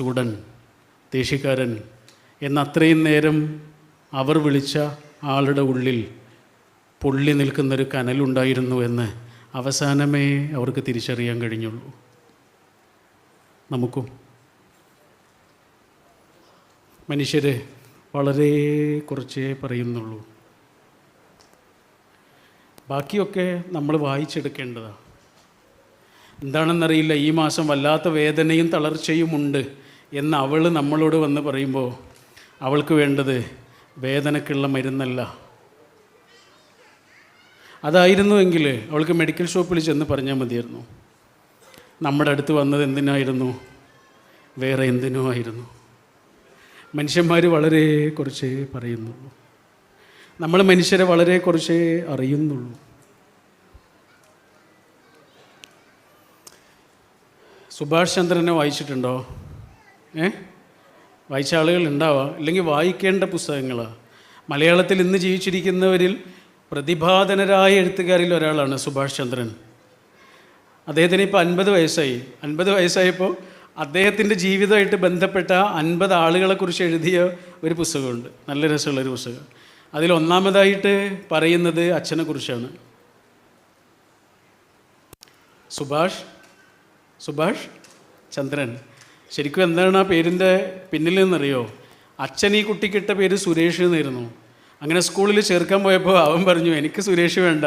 ചൂടൻ ദേഷ്യക്കാരൻ എന്നത്രയും നേരം അവർ വിളിച്ച ആളുടെ ഉള്ളിൽ പൊള്ളി നിൽക്കുന്നൊരു കനലുണ്ടായിരുന്നു എന്ന് അവസാനമേ അവർക്ക് തിരിച്ചറിയാൻ കഴിഞ്ഞുള്ളൂ. നമുക്കും മനുഷ്യരെ വളരെ കുറച്ചേ പറയുന്നുള്ളൂ. ബാക്കിയൊക്കെ നമ്മൾ വായിച്ചെടുക്കേണ്ടതാണ് എന്താണെന്നറിയില്ല ഈ മാസം വല്ലാത്ത വേദനയും തളർച്ചയുമുണ്ട്. എന്ന് അവൾ നമ്മളോട് വന്ന് പറയുമ്പോൾ അവൾക്ക് വേണ്ടത് വേദനക്കുള്ള മരുന്നല്ല. അതായിരുന്നു എങ്കിൽ അവൾക്ക് മെഡിക്കൽ ഷോപ്പിൽ ചെന്ന് പറഞ്ഞാൽ മതിയായിരുന്നു. നമ്മുടെ അടുത്ത് വന്നത് എന്തിനായിരുന്നു? വേറെ എന്തിനോ ആയിരുന്നു. മനുഷ്യന്മാർ വളരെ കുറച്ചേ പറയുന്നുള്ളൂ. നമ്മൾ മനുഷ്യരെ വളരെ കുറച്ചേ അറിയുന്നുള്ളൂ. സുഭാഷ് ചന്ദ്രനെ വായിച്ചിട്ടുണ്ടോ? ഏ? വായിച്ച ആളുകൾ ഉണ്ടാവുക അല്ലെങ്കിൽ വായിക്കേണ്ട പുസ്തകങ്ങളാണ് മലയാളത്തിൽ ഇന്ന് ജീവിച്ചിരിക്കുന്നവരിൽ പ്രതിഭാതനരായ എഴുത്തുകാരിൽ ഒരാളാണ് സുഭാഷ് ചന്ദ്രൻ. അദ്ദേഹത്തിന് ഇപ്പോൾ അൻപത് വയസ്സായി. അൻപത് വയസ്സായപ്പോൾ അദ്ദേഹത്തിന്റെ ജീവിതമായിട്ട് ബന്ധപ്പെട്ട അൻപത് ആളുകളെക്കുറിച്ച് എഴുതിയ ഒരു പുസ്തകമുണ്ട്. നല്ല രസമുള്ളൊരു പുസ്തകം. അതിൽ ഒന്നാമതായിട്ട് പറയുന്നത് അച്ഛനെക്കുറിച്ചാണ് സുഭാഷ്? സുഭാഷ് ചന്ദ്രൻ. ശരിക്കും എന്താണ് ആ പേരിന്റെ പിന്നിൽ നിന്നറിയോ? അച്ഛൻ ഈ കുട്ടിക്കിട്ട പേര് സുരേഷ് എന്നായിരുന്നു. അങ്ങനെ സ്കൂളിൽ ചേർക്കാൻ പോയപ്പോൾ അവൻ പറഞ്ഞു എനിക്ക് സുരേഷ് വേണ്ട.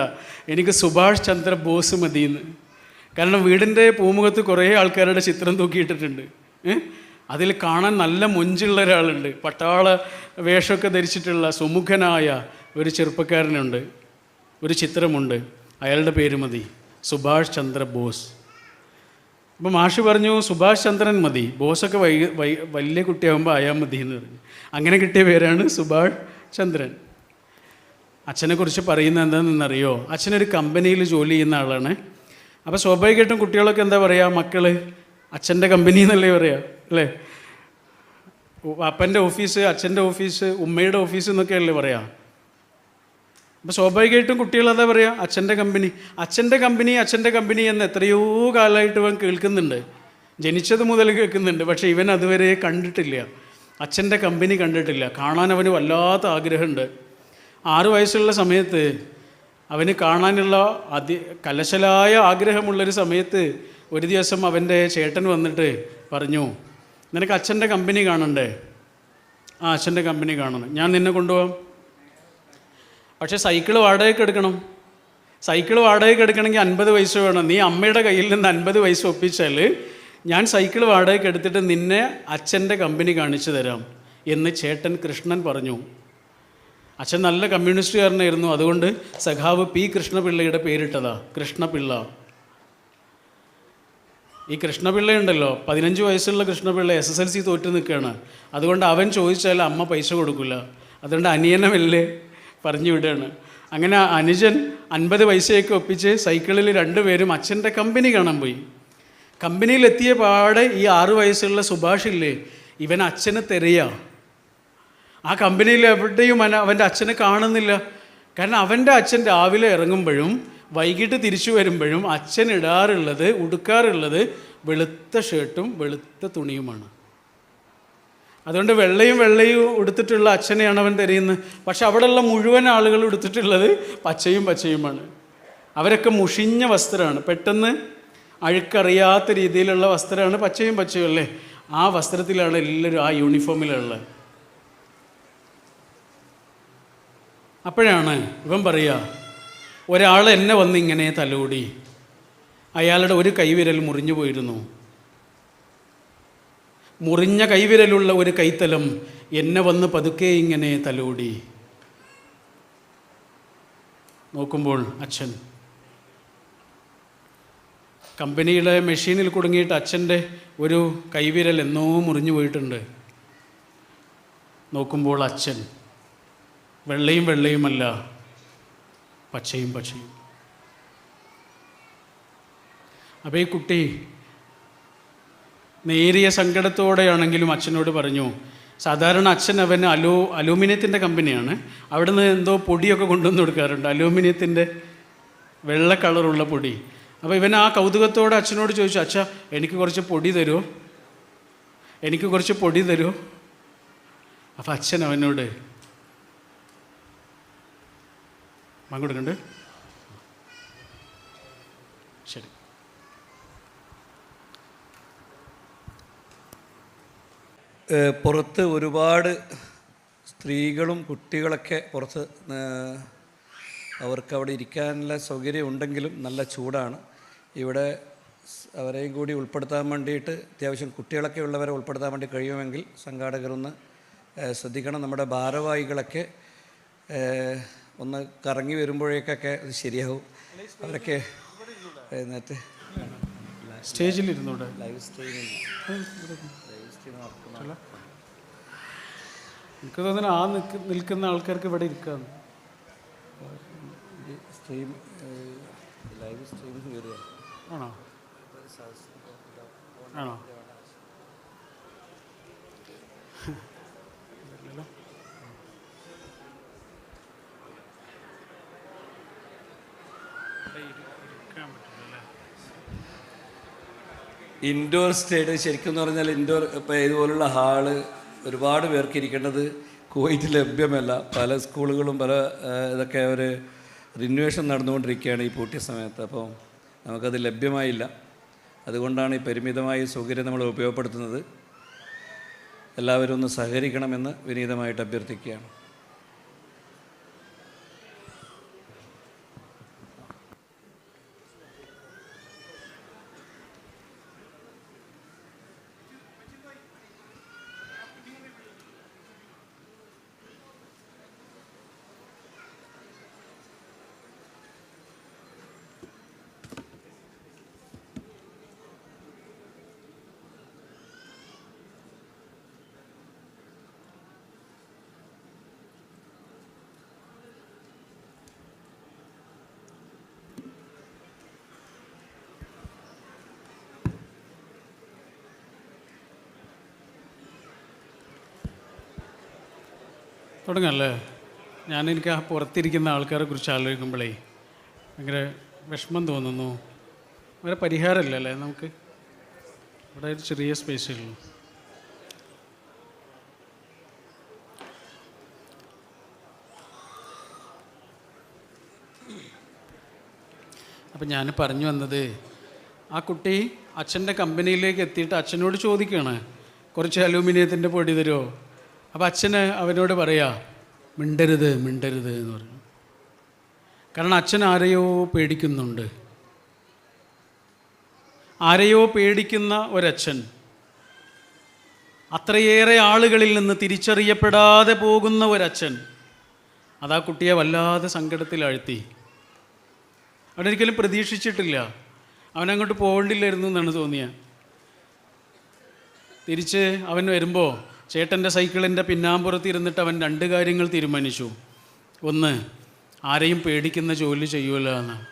എനിക്ക് സുഭാഷ് ചന്ദ്ര ബോസ് മതിയെന്ന്. കാരണം വീടിന്റെ പൂമുഖത്ത് കുറേ ആൾക്കാരുടെ ചിത്രം തൂക്കിയിട്ടിട്ടുണ്ട്. അതിൽ കാണാൻ നല്ല മൊഞ്ചുള്ള ഒരാളുണ്ട്. പട്ടാള വേഷമൊക്കെ ധരിച്ചിട്ടുള്ള സുമുഖനായ ഒരു ചെറുപ്പക്കാരനുണ്ട്. ഒരു ചിത്രമുണ്ട്. അയാളുടെ പേര് മതി. സുഭാഷ് ചന്ദ്ര ബോസ്. അപ്പോൾ മാഷ് പറഞ്ഞു സുഭാഷ് ചന്ദ്രൻ മതി. ബോസൊക്കെ വൈ വൈ വലിയ കുട്ടിയാകുമ്പോൾ ആയാൽ മതി എന്ന് പറഞ്ഞു. അങ്ങനെ കിട്ടിയ പേരാണ് സുഭാഷ് ചന്ദ്രൻ. അച്ഛനെക്കുറിച്ച് പറയുന്നത് എന്താണെന്നറിയോ? അച്ഛനൊരു കമ്പനിയിൽ ജോലി ചെയ്യുന്ന ആളാണ്. അപ്പോൾ സ്വാഭാവികമായിട്ടും കുട്ടികളൊക്കെ എന്താ പറയുക മക്കൾ അച്ഛന്റെ കമ്പനി എന്നല്ലേ പറയുക അല്ലേ? അപ്പന്റെ ഓഫീസ് അച്ഛന്റെ ഓഫീസ് ഉമ്മയുടെ ഓഫീസ് എന്നൊക്കെയല്ലേ പറയാം? അപ്പോൾ സ്വാഭാവികമായിട്ടും കുട്ടികൾ അതാ പറയുക അച്ഛന്റെ കമ്പനി അച്ഛന്റെ കമ്പനി അച്ഛന്റെ കമ്പനി എന്ന് എത്രയോ കാലമായിട്ട് ഇവൻ കേൾക്കുന്നുണ്ട്. ജനിച്ചത് മുതൽ കേൾക്കുന്നുണ്ട്. പക്ഷേ ഇവൻ അതുവരെ കണ്ടിട്ടില്ല. അച്ഛന്റെ കമ്പനി കണ്ടിട്ടില്ല. കാണാൻ അവന് വല്ലാത്ത ആഗ്രഹമുണ്ട്. ആറു വയസ്സുള്ള സമയത്ത് അവന് കാണാനുള്ള അതി കലശലായ ആഗ്രഹമുള്ളൊരു സമയത്ത് ഒരു ദിവസം അവന്റെ ചേട്ടൻ വന്നിട്ട് പറഞ്ഞു നിനക്ക് അച്ഛന്റെ കമ്പനി കാണണ്ടേ? ആ അച്ഛന്റെ കമ്പനി കാണണം. ഞാൻ നിന്നെ കൊണ്ടുപോകാം പക്ഷേ സൈക്കിൾ വാടകയ്ക്ക് എടുക്കണം. സൈക്കിൾ വാടകയ്ക്ക് എടുക്കണമെങ്കിൽ അൻപത് പൈസ വേണം. നീ അമ്മയുടെ കയ്യിൽ നിന്ന് അൻപത് പൈസ ഒപ്പിച്ചാൽ ഞാൻ സൈക്കിൾ വാടകയ്ക്ക് എടുത്തിട്ട് നിന്നെ അച്ഛന്റെ കമ്പനി കാണിച്ചു തരാം എന്ന് ചേട്ടൻ കൃഷ്ണൻ പറഞ്ഞു. അച്ഛൻ നല്ല കമ്മ്യൂണിസ്റ്റുകാരനായിരുന്നു. അതുകൊണ്ട് സഖാവ് പി കൃഷ്ണപിള്ളയുടെ പേരിട്ടതാ. കൃഷ്ണപിള്ള. ഈ കൃഷ്ണപിള്ളയുണ്ടല്ലോ. പതിനഞ്ച് വയസ്സുള്ള Krishnapillai S S L C തോറ്റു നിൽക്കുകയാണ്. അതുകൊണ്ട് അവൻ ചോദിച്ചാൽ അമ്മ പൈസ കൊടുക്കില്ല. അതുകൊണ്ട് അനിയനമല്ലേ പറഞ്ഞു വിടുകയാണ്. അങ്ങനെ അനുജൻ അൻപത് പൈസയൊക്കെ ഒപ്പിച്ച് സൈക്കിളിൽ രണ്ടുപേരും അച്ഛന്റെ കമ്പനി കാണാൻ പോയി. കമ്പനിയിലെത്തിയ പാടെ ഈ ആറ് വയസ്സുള്ള സുഭാഷ് ഇല്ലേ? ഇവൻ അച്ഛനെ തെരയാ. ആ കമ്പനിയിൽ എവിടെയും അവൻ അവന്റെ അച്ഛനെ കാണുന്നില്ല. കാരണം അവന്റെ അച്ഛൻ രാവിലെ ഇറങ്ങുമ്പോഴും വൈകിട്ട് തിരിച്ചു വരുമ്പോഴും അച്ഛൻ ഇടാറുള്ളത് ഉടുക്കാറുള്ളത് വെളുത്ത ഷർട്ടും വെളുത്ത തുണിയുമാണ്. അതുകൊണ്ട് വെള്ളയും വെള്ളയും ഉടുത്തിട്ടുള്ള അച്ഛനെയാണ് അവൻ തിരയുന്നത്. പക്ഷെ അവിടെയുള്ള മുഴുവൻ ആളുകൾ ഉടുത്തിട്ടുള്ളത് പച്ചയും പച്ചയുമാണ്. അവരൊക്കെ മുഷിഞ്ഞ വസ്ത്രമാണ്. പെട്ടെന്ന് അഴുക്കറിയാത്ത രീതിയിലുള്ള വസ്ത്രമാണ് പച്ചയും പച്ചയും അല്ലേ? ആ വസ്ത്രത്തിലാണ് എല്ലാവരും ആ യൂണിഫോമിലുള്ളത് അപ്പോഴാണ് ഇവൻ പറയുക ഒരാൾ എന്നെ വന്ന് ഇങ്ങനെ തലോടി. അയാളുടെ ഒരു കൈവിരൽ മുറിഞ്ഞു പോയിരുന്നു. മുറിഞ്ഞ കൈവിരലുള്ള ഒരു കൈത്തലം എന്നെ വന്ന് പതുക്കെ ഇങ്ങനെ തലോടി. നോക്കുമ്പോൾ അച്ഛൻ. കമ്പനിയുടെ മെഷീനിൽ കുടുങ്ങിയിട്ട് അച്ഛന്റെ ഒരു കൈവിരൽ എന്നോ മുറിഞ്ഞു പോയിട്ടുണ്ട്. നോക്കുമ്പോൾ അച്ഛൻ. വെള്ളയും വെള്ളയുമല്ല പച്ചയും പച്ചയും. അപ്പോൾ ഈ കുട്ടി നേരിയ സങ്കടത്തോടെയാണെങ്കിലും അച്ഛനോട് പറഞ്ഞു സാധാരണ അച്ഛൻ അവന് അലൂ അലൂമിനിയത്തിന്റെ കമ്പനിയാണ്. അവിടുന്ന് എന്തോ പൊടിയൊക്കെ കൊണ്ടുവന്ന് കൊടുക്കാറുണ്ട്. അലൂമിനിയത്തിന്റെ വെള്ള കളറുള്ള പൊടി. അപ്പോൾ ഇവൻ ആ കൗതുകത്തോടെ അച്ഛനോട് ചോദിച്ചു അച്ഛ എനിക്ക് കുറച്ച് പൊടി തരുമോ എനിക്ക് കുറച്ച് പൊടി തരൂ. അപ്പം അച്ഛൻ അവനോട് പങ്കെടുക്കണ്ട് ശരി. പുറത്ത് ഒരുപാട് സ്ത്രീകളും കുട്ടികളൊക്കെ പുറത്ത് അവർക്ക് അവിടെ ഇരിക്കാനുള്ള സൗകര്യം ഉണ്ടെങ്കിലും നല്ല ചൂടാണ്. ഇവിടെ അവരെയും കൂടി ഉൾപ്പെടുത്താൻ വേണ്ടിയിട്ട് അത്യാവശ്യം കുട്ടികളൊക്കെ ഉള്ളവരെ ഉൾപ്പെടുത്താൻ വേണ്ടി കഴിയുമെങ്കിൽ ഏഹ് ശ്രദ്ധിക്കണം. നമ്മുടെ ഭാരവാഹികളൊക്കെ ഒന്ന് കറങ്ങി വരുമ്പോഴേക്കൊക്കെ അത് ശരിയാവും. അവരൊക്കെ എഴുന്നേറ്റ് സ്റ്റേജിലിരുന്നൂടെ? ലൈവ് നടക്കുന്ന എനിക്ക് തോന്നുന്നു ആ നിൽക്ക് നിൽക്കുന്ന ആൾക്കാർക്ക് ഇവിടെ ഇരിക്കാന്ന്. സ്ട്രീം ലൈവ് വരിക ആണോ? ആണോ? ഇരിക്കാൻ? ഇൻഡോർ സ്റ്റേഡിയം ശരിക്കും പറഞ്ഞാൽ ഇൻഡോർ ഇപ്പോൾ ഇതുപോലുള്ള ഹാൾ ഒരുപാട് പേർക്ക് ഇരിക്കേണ്ടത് കുവൈറ്റ് ലഭ്യമല്ല. പല സ്കൂളുകളും പല ഇതൊക്കെ ഒരു റിന്വേഷൻ നടന്നുകൊണ്ടിരിക്കുകയാണ് ഈ പൂട്ടിയ സമയത്ത്. അപ്പോൾ നമുക്കത് ലഭ്യമായില്ല. അതുകൊണ്ടാണ് ഈ പരിമിതമായ സൗകര്യം നമ്മൾ ഉപയോഗപ്പെടുത്തുന്നത്. എല്ലാവരും ഒന്ന് സഹകരിക്കണമെന്ന് വിനീതമായിട്ട് അഭ്യർത്ഥിക്കുകയാണ്. തുടങ്ങല്ലേ? ഞാൻ എനിക്ക് ആ പുറത്തിരിക്കുന്ന ആൾക്കാരെ കുറിച്ച് ആലോചിക്കുമ്പോഴേ ഭയങ്കര വിഷമം തോന്നുന്നു. വേറെ പരിഹാരമില്ലല്ലേ നമുക്ക്? ഇവിടെ ഒരു ചെറിയ സ്പേസേ ഉള്ളൂ. അപ്പം ഞാൻ പറഞ്ഞു വന്നത് ആ കുട്ടി അച്ഛന്റെ കമ്പനിയിലേക്ക് എത്തിയിട്ട് അച്ഛനോട് ചോദിക്കുകയാണ് കുറച്ച് അലൂമിനിയത്തിന്റെ പൊടി തരുമോ? അപ്പോൾ അച്ഛന് അവനോട് പറയാ മിണ്ടരുത് മിണ്ടരുത് എന്ന് പറഞ്ഞു. കാരണം അച്ഛൻ ആരെയോ പേടിക്കുന്നുണ്ട്. ആരെയോ പേടിക്കുന്ന ഒരച്ഛൻ അത്രയേറെ ആളുകളിൽ നിന്ന് തിരിച്ചറിയപ്പെടാതെ പോകുന്ന ഒരച്ഛൻ അതാ കുട്ടിയെ വല്ലാതെ സങ്കടത്തിലാഴ്ത്തി. അവനൊരിക്കലും പ്രതീക്ഷിച്ചിട്ടില്ല. അവനങ്ങോട്ട് പോകേണ്ടില്ലായിരുന്നു എന്നാണ് തോന്നിയത് തിരിച്ച് അവൻ വരുമ്പോൾ ചേട്ടന്റെ സൈക്കിളിന്റെ പിന്നാമ്പുറത്ത് ഇരുന്നിട്ട് അവൻ രണ്ട് കാര്യങ്ങൾ തീരുമാനിച്ചു. ഒന്ന് ആരെയും പേടിക്കുന്ന ജോലി ചെയ്യൂല എന്ന്.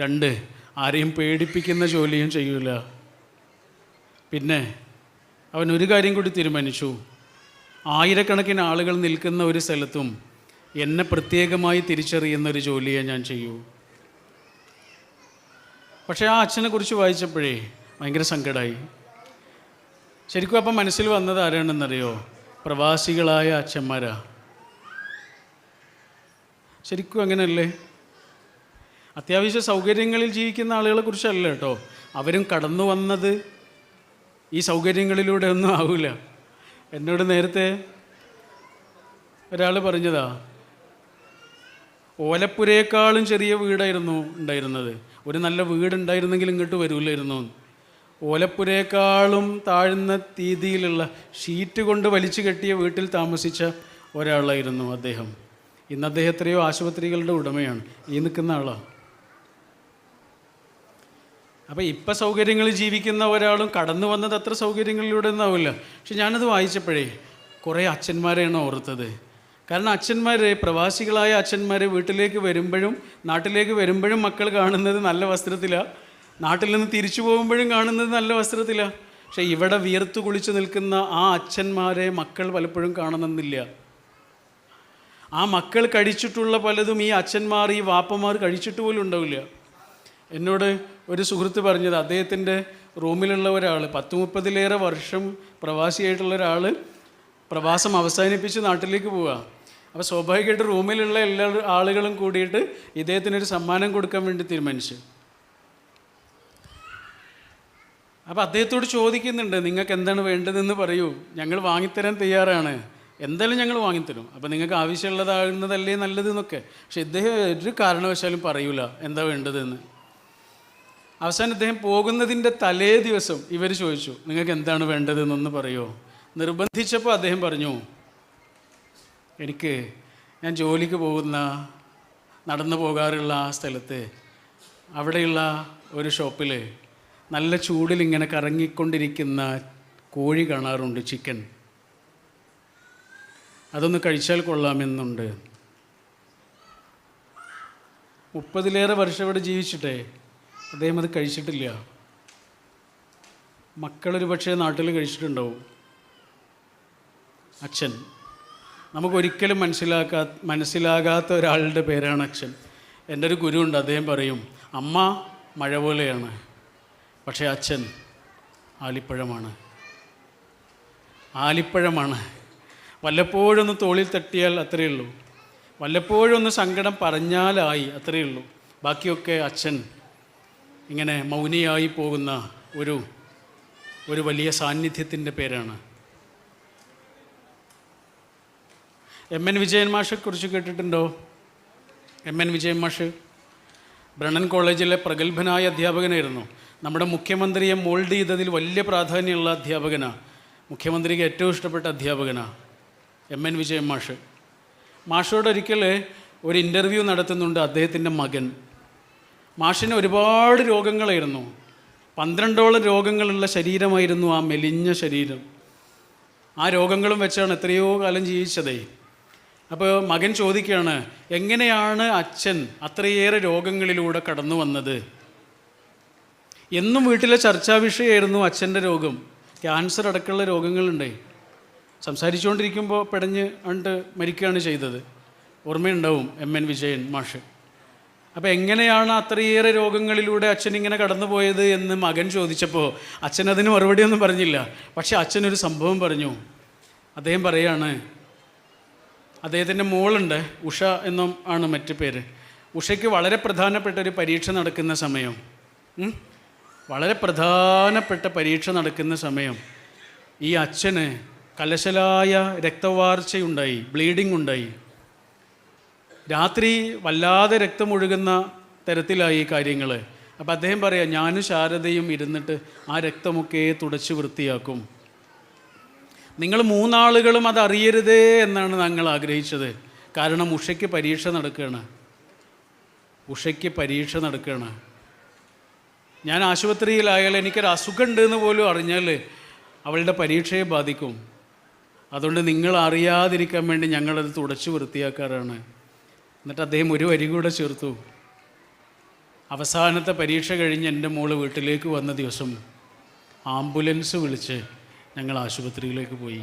രണ്ട് ആരെയും പേടിപ്പിക്കുന്ന ജോലിയും ചെയ്യൂല. പിന്നെ അവൻ ഒരു കാര്യം കൂടി തീരുമാനിച്ചു. ആയിരക്കണക്കിന് ആളുകൾ നിൽക്കുന്ന ഒരു സ്ഥലത്തും എന്നെ പ്രത്യേകമായി തിരിച്ചറിയുന്ന ഒരു ജോലിയെ ഞാൻ ചെയ്യൂ. പക്ഷേ ആ അച്ഛനെക്കുറിച്ച് വായിച്ചപ്പോഴേ ഭയങ്കര സങ്കടമായി ശരിക്കും അപ്പം മനസ്സിൽ വന്നത് ആരാണെന്നറിയോ? പ്രവാസികളായ അച്ഛന്മാരാ. ശരിക്കും അങ്ങനെയല്ലേ അത്യാവശ്യ സൗകര്യങ്ങളിൽ ജീവിക്കുന്ന ആളുകളെ കുറിച്ചല്ല കേട്ടോ. അവരും കടന്നു വന്നത് ഈ സൗകര്യങ്ങളിലൂടെ ഒന്നും ആവില്ല എന്നോട് നേരത്തെ ഒരാൾ പറഞ്ഞതാ ഓലപ്പുരയേക്കാളും ചെറിയ വീടായിരുന്നു ഉണ്ടായിരുന്നത്. ഒരു നല്ല വീടുണ്ടായിരുന്നെങ്കിൽ ഇങ്ങോട്ട് വരൂലായിരുന്നു ഓലപ്പുരയേക്കാളും താഴ്ന്ന രീതിയിലുള്ള ഷീറ്റ് കൊണ്ട് വലിച്ചു കെട്ടിയ വീട്ടിൽ താമസിച്ച ഒരാളായിരുന്നു അദ്ദേഹം. ഇന്ന് അദ്ദേഹം എത്രയോ ആശുപത്രികളുടെ ഉടമയാണ്. ഈ നിൽക്കുന്ന ആളാണ് അപ്പോൾ ഇപ്പം സൗകര്യങ്ങളിൽ ജീവിക്കുന്ന ഒരാളും കടന്നു വന്നത് അത്ര സൗകര്യങ്ങളിലൂടെ ഒന്നാവില്ല. പക്ഷെ ഞാനത് വായിച്ചപ്പോഴേ കുറേ അച്ഛന്മാരെയാണ് ഓർത്തത്. കാരണം അച്ഛന്മാർ പ്രവാസികളായ അച്ഛന്മാർ വീട്ടിലേക്ക് വരുമ്പോഴും നാട്ടിലേക്ക് വരുമ്പോഴും മക്കൾ കാണുന്നത് നല്ല വസ്ത്രത്തിലാണ് നാട്ടിൽ നിന്ന് തിരിച്ചു പോകുമ്പോഴും കാണുന്നത് നല്ല വസ്ത്രത്തിലാണ് പക്ഷേ ഇവിടെ വിയർത്തു കുളിച്ച് നിൽക്കുന്ന ആ അച്ഛന്മാരെ മക്കൾ പലപ്പോഴും കാണണമെന്നില്ല ആ മക്കൾ കഴിച്ചിട്ടുള്ള പലതും ഈ അച്ഛന്മാർ ഈ വാപ്പമാർ കഴിച്ചിട്ട് പോലും ഉണ്ടാവില്ല. എന്നോട് ഒരു സുഹൃത്ത് പറഞ്ഞത് അദ്ദേഹത്തിന്റെ റൂമിലുള്ള ഒരാൾ പത്ത് മുപ്പതിലേറെ വർഷം പ്രവാസിയായിട്ടുള്ള ഒരാൾ പ്രവാസം അവസാനിപ്പിച്ച് നാട്ടിലേക്ക് പോവുക അപ്പോൾ സ്വാഭാവികമായിട്ട് റൂമിലുള്ള എല്ലാ ആളുകളും കൂടിയിട്ട് ഇദ്ദേഹത്തിനൊരു സമ്മാനം കൊടുക്കാൻ വേണ്ടി തീരുമാനിച്ചു. അപ്പോൾ അദ്ദേഹത്തോട് ചോദിക്കുന്നുണ്ട് നിങ്ങൾക്ക് എന്താണ് വേണ്ടതെന്ന് പറയൂ. ഞങ്ങൾ വാങ്ങിത്തരാൻ തയ്യാറാണ്. എന്തായാലും ഞങ്ങൾ വാങ്ങിത്തരും. അപ്പോൾ നിങ്ങൾക്ക് ആവശ്യമുള്ളതാകുന്നതല്ലേ നല്ലതെന്നൊക്കെ. പക്ഷെ ഇദ്ദേഹം ഒരു കാരണവശാലും പറയൂല എന്താ വേണ്ടതെന്ന്? അവസാനം ഇദ്ദേഹം പോകുന്നതിന്റെ തലേ ദിവസം ഇവർ ചോദിച്ചു നിങ്ങൾക്ക് എന്താണ് വേണ്ടതെന്നൊന്ന് പറയുമോ നിർബന്ധിച്ചപ്പോൾ അദ്ദേഹം പറഞ്ഞു എനിക്ക് ഞാൻ ജോലിക്ക് പോകുന്ന നടന്നു പോകാറുള്ള ആ സ്ഥലത്ത് അവിടെയുള്ള ഒരു ഷോപ്പിൽ നല്ല ചൂടിൽ ഇങ്ങനെ കറങ്ങിക്കൊണ്ടിരിക്കുന്ന കോഴി കാണാറുണ്ട് ചിക്കൻ. അതൊന്ന് കഴിച്ചാൽ കൊള്ളാമെന്നുണ്ട്. മുപ്പതിലേറെ വർഷം ഇവിടെ ജീവിച്ചിട്ടേ അദ്ദേഹം അത് കഴിച്ചിട്ടില്ല. മക്കളൊരു പക്ഷേ നാട്ടിൽ കഴിച്ചിട്ടുണ്ടാവും. അച്ഛൻ. നമുക്കൊരിക്കലും മനസ്സിലാക്കാ മനസ്സിലാകാത്ത ഒരാളുടെ പേരാണ് അച്ഛൻ. എന്റെ ഒരു ഗുരുവുണ്ട് അദ്ദേഹം പറയും അമ്മ മഴ പോലെയാണ് പക്ഷേ അച്ഛൻ ആലിപ്പഴമാണ്. ആലിപ്പഴമാണ്. വല്ലപ്പോഴും ഒന്ന് തോളിൽ തട്ടിയാൽ അത്രയേ ഉള്ളൂ. വല്ലപ്പോഴും ഒന്ന് സങ്കടം പറഞ്ഞാലായി അത്രയേ ഉള്ളൂ. ബാക്കിയൊക്കെ അച്ഛൻ ഇങ്ങനെ മൗനിയായി പോകുന്ന ഒരു ഒരു വലിയ സാന്നിധ്യത്തിന്റെ പേരാണ്. എം എൻ വിജയൻ മാഷെക്കുറിച്ച് കേട്ടിട്ടുണ്ടോ? എം എൻ വിജയൻ മാഷ്. ബ്രണ്ണൻ കോളേജിലെ പ്രഗത്ഭനായ അധ്യാപകനായിരുന്നു. നമ്മുടെ മുഖ്യമന്ത്രിയെ മോൾഡ് ചെയ്തതിൽ വലിയ പ്രാധാന്യമുള്ള അധ്യാപകനാണ് മുഖ്യമന്ത്രിക്ക് ഏറ്റവും ഇഷ്ടപ്പെട്ട അധ്യാപകനാണ് എം എൻ വിജയൻ മാഷ്. മാഷോട് ഒരിക്കൽ ഒരു ഇന്റർവ്യൂ നടത്തുന്നുണ്ട് അദ്ദേഹത്തിന്റെ മകൻ. മാഷിന് ഒരുപാട് രോഗങ്ങളായിരുന്നു. പന്ത്രണ്ടോളം രോഗങ്ങളുള്ള ശരീരമായിരുന്നു ആ മെലിഞ്ഞ ശരീരം. ആ രോഗങ്ങളും വെച്ചാണ് എത്രയോ കാലം ജീവിച്ചതേ. അപ്പോൾ മകൻ ചോദിക്കുകയാണ് എങ്ങനെയാണ് അച്ഛൻ അത്രയേറെ രോഗങ്ങളിലൂടെ കടന്നു വന്നത് എന്നും വീട്ടിലെ ചർച്ചാ വിഷയമായിരുന്നു അച്ഛന്റെ രോഗം. ക്യാൻസർ അടക്കമുള്ള രോഗങ്ങളുണ്ടേ. സംസാരിച്ചുകൊണ്ടിരിക്കുമ്പോൾ പെടഞ്ഞ് അണ്ട് മരിക്കുകയാണ് ചെയ്തത്. ഓർമ്മയുണ്ടാവും എം എൻ വിജയൻ മാഷ്. അപ്പോൾ എങ്ങനെയാണ് അത്രയേറെ രോഗങ്ങളിലൂടെ അച്ഛൻ ഇങ്ങനെ കടന്നുപോയത് എന്ന് മകൻ ചോദിച്ചപ്പോൾ അച്ഛൻ അതിന് മറുപടിയൊന്നും പറഞ്ഞില്ല. പക്ഷേ അച്ഛനൊരു സംഭവം പറഞ്ഞു. അദ്ദേഹം പറയാണ് അദ്ദേഹത്തിന്റെ മോളുണ്ട് ഉഷ എന്നും ആണ് മറ്റു പേര്. ഉഷയ്ക്ക് വളരെ പ്രധാനപ്പെട്ട ഒരു പരീക്ഷ നടക്കുന്ന സമയം? വളരെ പ്രധാനപ്പെട്ട പരീക്ഷ നടക്കുന്ന സമയം ഈ അച്ഛന് കലശലായ രക്തവാർച്ചയുണ്ടായി ബ്ലീഡിംഗ് ഉണ്ടായി. രാത്രി വല്ലാതെ രക്തമൊഴുകുന്ന തരത്തിലായി കാര്യങ്ങൾ അപ്പോൾ അദ്ദേഹം പറയാം ഞാനും ശാരദയും ഇരുന്നിട്ട് ആ രക്തമൊക്കെ തുടച്ച് വൃത്തിയാക്കും. നിങ്ങൾ മൂന്നാളുകളും അത് എന്നാണ് ഞങ്ങൾ ആഗ്രഹിച്ചത്. കാരണം ഉഷയ്ക്ക് പരീക്ഷ നടക്കുകയാണ്. ഉഷയ്ക്ക് പരീക്ഷ നടക്കുകയാണ്. ഞാൻ ആശുപത്രിയിലായാൽ എനിക്കൊരു അസുഖമുണ്ട് എന്ന് പോലും അറിഞ്ഞാൽ അവളുടെ പരീക്ഷയെ ബാധിക്കും. അതുകൊണ്ട് നിങ്ങൾ അറിയാതിരിക്കാൻ വേണ്ടി ഞങ്ങളത് തുടച്ചു വൃത്തിയാക്കാറാണ്. എന്നിട്ട് അദ്ദേഹം ഒരു വരി കൂടെ ചേർത്തു. അവസാനത്തെ പരീക്ഷ കഴിഞ്ഞ് എന്റെ മോൾ വീട്ടിലേക്ക് വന്ന ദിവസം ആംബുലൻസ് വിളിച്ച് ഞങ്ങൾ ആശുപത്രിയിലേക്ക് പോയി.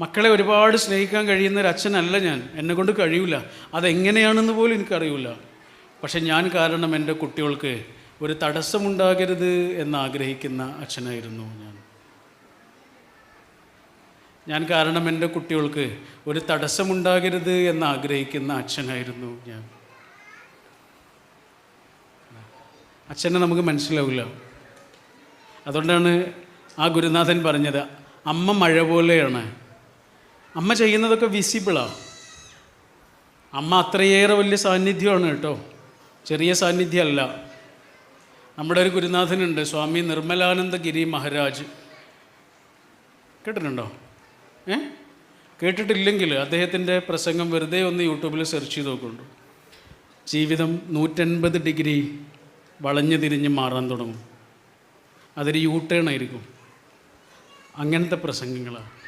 മക്കളെ ഒരുപാട് സ്നേഹിക്കാൻ കഴിയുന്ന ഒരു അച്ഛനല്ല ഞാൻ. എന്നെ കൊണ്ട് കഴിയില്ല അതെങ്ങനെയാണെന്ന് പോലും എനിക്കറിയില്ല പക്ഷെ ഞാൻ കാരണം എന്റെ കുട്ടികൾക്ക് ഒരു തടസ്സമുണ്ടാകരുത് എന്നാഗ്രഹിക്കുന്ന അച്ഛനായിരുന്നു ഞാൻ. ഞാൻ കാരണം എന്റെ കുട്ടികൾക്ക് ഒരു തടസ്സമുണ്ടാകരുത് എന്നാഗ്രഹിക്കുന്ന അച്ഛനായിരുന്നു ഞാൻ. അച്ഛനെ നമുക്ക് മനസ്സിലാവില്ല. അതുകൊണ്ടാണ് ആ ഗുരുനാഥൻ പറഞ്ഞത് അമ്മ മഴ പോലെയാണ്. അമ്മ ചെയ്യുന്നതൊക്കെ വിസിബിളാണ് അമ്മ അത്രയേറെ വലിയ സാന്നിധ്യമാണ് കേട്ടോ. ചെറിയ സാന്നിധ്യമല്ല. നമ്മുടെ ഒരു ഗുരുനാഥനുണ്ട് സ്വാമി നിർമ്മലാനന്ദഗിരി മഹാരാജ്. കേട്ടിട്ടുണ്ടോ? ഏ? കേട്ടിട്ടില്ലെങ്കിൽ അദ്ദേഹത്തിന്റെ പ്രസംഗം വെറുതെ ഒന്ന് യൂട്യൂബിൽ സെർച്ച് ചെയ്ത് നോക്കുന്നുണ്ട് ജീവിതം നൂറ്റൻപത് ഡിഗ്രി വളഞ്ഞു തിരിഞ്ഞ് മാറാൻ തുടങ്ങും. അതൊരു യൂ ടേൺ ആയിരിക്കും. അങ്ങനത്തെ പ്രസംഗങ്ങളാണ്.